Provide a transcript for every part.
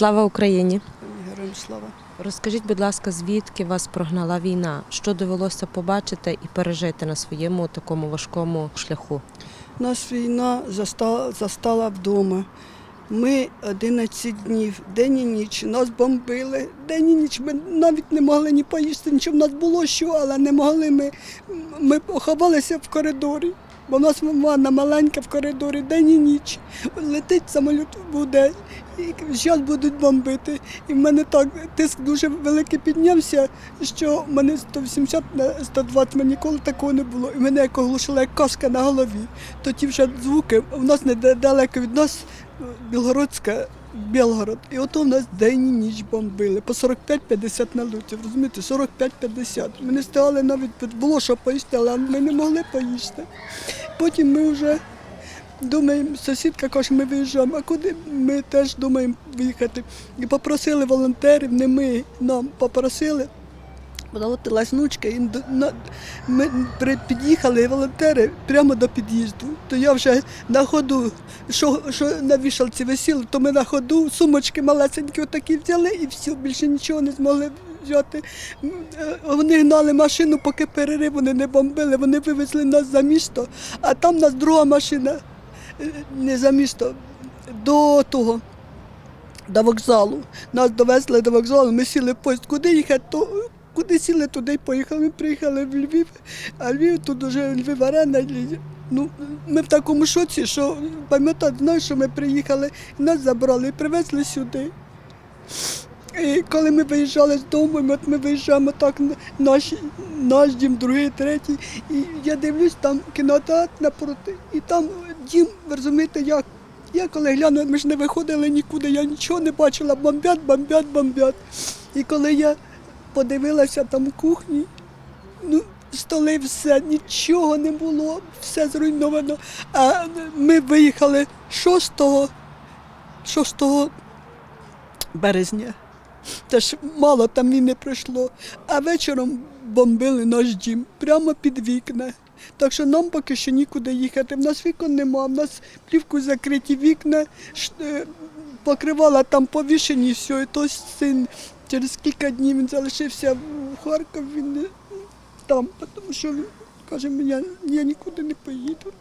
Слава Україні! Героям слава. Розкажіть, будь ласка, звідки вас прогнала війна? Що довелося побачити і пережити на своєму такому важкому шляху? Нас війна застала, застала вдома. Ми 11 днів, день і ніч, нас бомбили. День і ніч ми навіть не могли ні поїсти, нічого в нас було що, але не могли ми. Ми ховалися в коридорі, бо в нас ванна маленька в коридорі, день і ніч. Летить самоліт буде, і зараз будуть бомбити. І в мене так тиск дуже великий піднявся, що в мене 180 на 120, мені ніколи такого не було. І мене як оглушила як каска на голові. То ті вже звуки, у нас недалеко від нас е, Білгородська, Білгород. І ото в нас день і ніч бомбили. По 45-50 налетів, розумієте, 45-50. Ми не стали навіть, було що поїсти, але ми не могли поїсти. Потім ми вже думаємо, сусідка каже, ми виїжджаємо, а куди ми теж думаємо виїхати. І попросили волонтерів, не ми, нам попросили. Подалотилась внучка, і ми під'їхали волонтери прямо до під'їзду. То я вже на ходу, що, що на вішалці висіли, то ми на ходу сумочки малесенькі отакі взяли і все, більше нічого не змогли взяти. Е, Вони гнали машину, поки перерив вони не бомбили, вони вивезли нас за місто, а там нас друга машина е, не за місто, до того. До вокзалу. Нас довезли до вокзалу, ми сіли в поїзд. Куди їхати, куди сіли, туди й поїхали. Ми приїхали в Львів, а Львів тут уже Львів арена. Ну, ми в такому шоці, що пам'ятаю, знаєш, що ми приїхали, нас забрали і привезли сюди. І коли ми виїжджали з дому, от ми виїжджаємо так, наш, наш дім, другий, третій. І я дивлюсь, там кінотеатр напроти, і там дім, розумієте, як. Я коли гляну, ми ж не виходили нікуди, я нічого не бачила, бомбять, бомбять, бомбять. І коли я подивилася там кухні, ну, столи все, нічого не було, все зруйновано. А ми виїхали 6, 6 березня. Теж мало там і не пройшло. А вечором бомбили наш дім прямо під вікна. Так що нам поки що нікуди їхати. В нас вікон нема, в нас плівку закриті вікна, е, покривала там повішені, все. І то син через кілька днів він залишився в Харкові, він там, тому що він каже, я, я нікуди не поїду.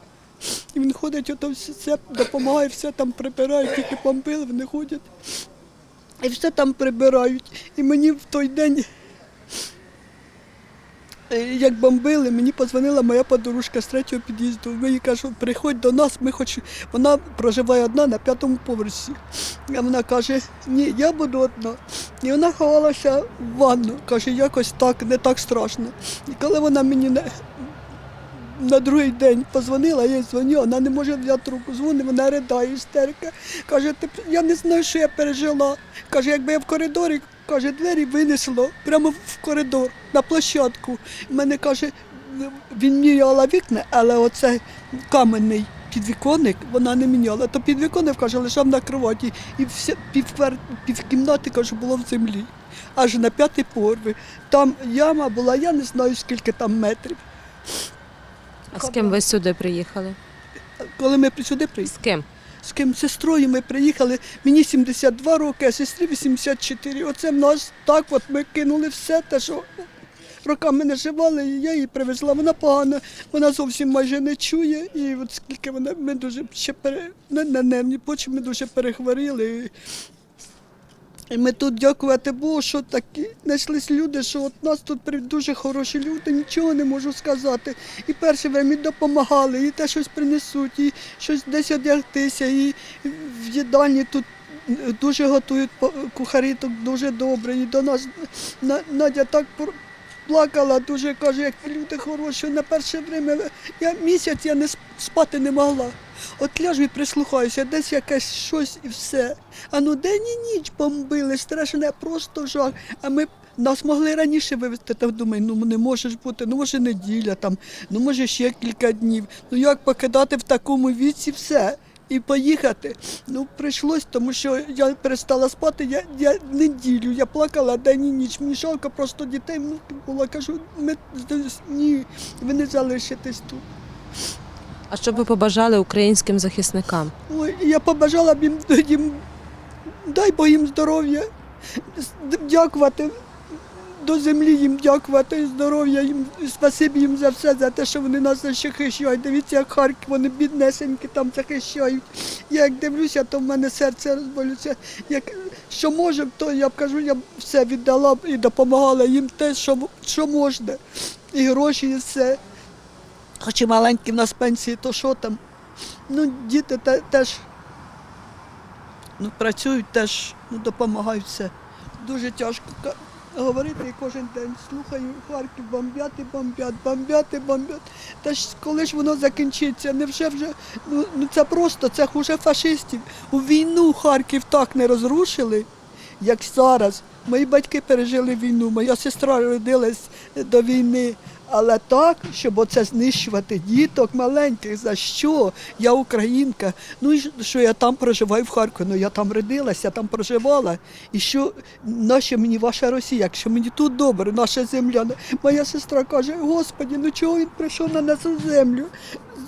І він ходить, ото все, допомагає, все там прибирає, тільки бомбили, вони ходять. І все там прибирають. І мені в той день, е, як бомбили, мені подзвонила моя подружка з третього під'їзду. Ми їй кажу, приходь до нас, ми хоч. Вона проживає одна на п'ятому поверсі. А вона каже, ні, я буду одна. І вона ховалася в ванну. Каже, якось так, не так страшно. І коли вона мені на, на другий день позвонила, я їй дзвоню, вона не може взяти трубку, дзвонить, вона ридає, істерика. Каже, я не знаю, що я пережила. Каже, якби я в коридорі, каже, двері винесло прямо в коридор, на площадку. І мене каже, він міняла вікна, але оце каменний підвіконник вона не міняла. То підвіконник, каже, лежав на кроваті. І все, пів, пів кімнати, каже, було в землі. Аж на п'ятий поверх. Там яма була, я не знаю, скільки там метрів. А з ким ви сюди приїхали? Коли ми сюди приїхали, З ким? з ким сестрою ми приїхали, мені 72 роки, а сестрі 84. Оце в нас так, от ми кинули все те, що роками не живали, і я її привезла. Вона погана, вона зовсім майже не чує. І от скільки вона ми дуже ще пере, на, нервні почі ми дуже перехворіли. І ми тут дякувати Богу, що такі знайшлись люди, що от нас тут дуже хороші люди, нічого не можу сказати. І перше время допомагали, і те щось принесуть, і щось десь одягтися, і в їдальні тут дуже готують кухарі тут дуже добре. І до нас На- Надя так плакала, дуже каже, як люди хороші. На перше время я місяць я не спати не могла. От ляжу і прислухаюся, десь якесь щось і все. А ну день і ніч бомбили, страшне, просто жах. А ми нас могли раніше вивезти, та думаю, ну не може ж бути, ну може неділя там, ну може ще кілька днів. Ну як покидати в такому віці все? І поїхати. Ну, прийшлось, тому що я перестала спати. Я, я неділю, я плакала день і ніч. Мені жалко просто дітей внуків було. Кажу, ми ні, ви не залишитесь тут. А що б ви побажали українським захисникам? Ой, я побажала б їм, їм дай Бог їм здоров'я, дякувати. До землі їм дякувати, здоров'я їм, спасибі їм за все, за те, що вони нас захищають. Дивіться, як Харків, вони біднесенькі там захищають. Я як дивлюся, то в мене серце розболюється. Як, що може, то я б кажу, я б все віддала б і допомагала їм те, що, що можна. І гроші, і все. Хоч і маленькі в нас пенсії, то що там? Ну, діти те- теж ну, працюють, теж ну, допомагають все. Дуже тяжко говорити кожен день. Слухаю, Харків бомбяти, бомбять, бомбяти, бомбять. Та ж коли ж воно закінчиться? Невже вже ну, ну це просто, це хуже фашистів. У війну Харків так не розрушили, як зараз. Мої батьки пережили війну, моя сестра родилась до війни. Але так, щоб оце знищувати діток маленьких, за що? Я українка. Ну і що я там проживаю в Харкові, ну я там родилася, там проживала. І що наша мені ваша Росія, якщо мені тут добре, наша земля. Моя сестра каже, Господі, ну чого він прийшов на нашу землю?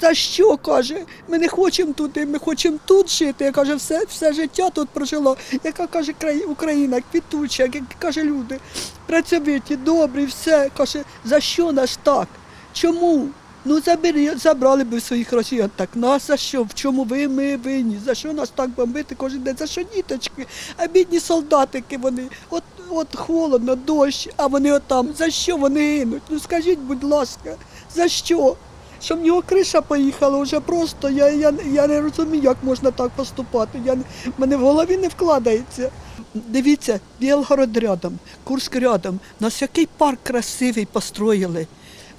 За що каже? Ми не хочемо туди, ми хочемо тут жити. Я каже, все, все життя тут прожила. Яка каже краї- Україна, квітуча, як каже люди, працьовиті, добрі, все. Каже, за що нас так? Чому? Ну забери, забрали б своїх росіян. Так нас за що? В чому ви ми винні? За що нас так бомбити кожен день? За що діточки? А бідні солдатики вони, от, от холодно, дощ, а вони отам. За що вони гинуть? Ну скажіть, будь ласка, за що? Що в нього криша поїхала вже просто. Я, я, я не розумію, як можна так поступати. Я, мене в голові не вкладається. Дивіться, Білгород рядом, Курськ рядом. Нас який парк красивий построїли.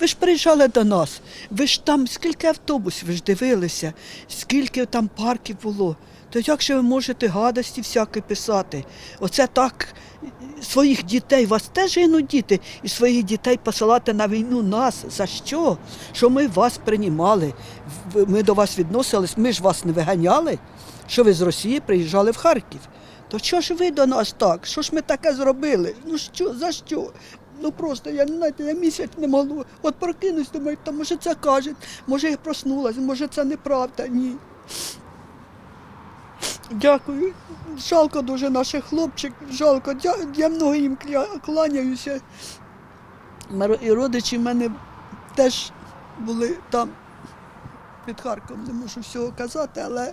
Ви ж приїжджали до нас, ви ж там скільки автобусів, ви ж дивилися, скільки там парків було. То як же ви можете гадості всякі писати? Оце так своїх дітей, вас теж гинуть діти, і своїх дітей посилати на війну нас. За що? Що ми вас приймали, ми до вас відносились, ми ж вас не виганяли, що ви з Росії приїжджали в Харків. То що ж ви до нас так? Що ж ми таке зробили? Ну що, за що? Ну просто я знаєте, я місяць не можу. От прокинусь, думаю, та може це кажуть, може я проснулась, може це неправда. Ні. Дякую. Жалко дуже наших хлопчиків, жалко. Дя- Я много їм кланяюся. І родичі в мене теж були там під Харковом, не можу всього казати, але,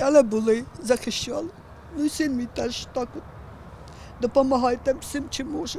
але були, захищали. Ну і син мій теж так от допомагає там всім, чим може.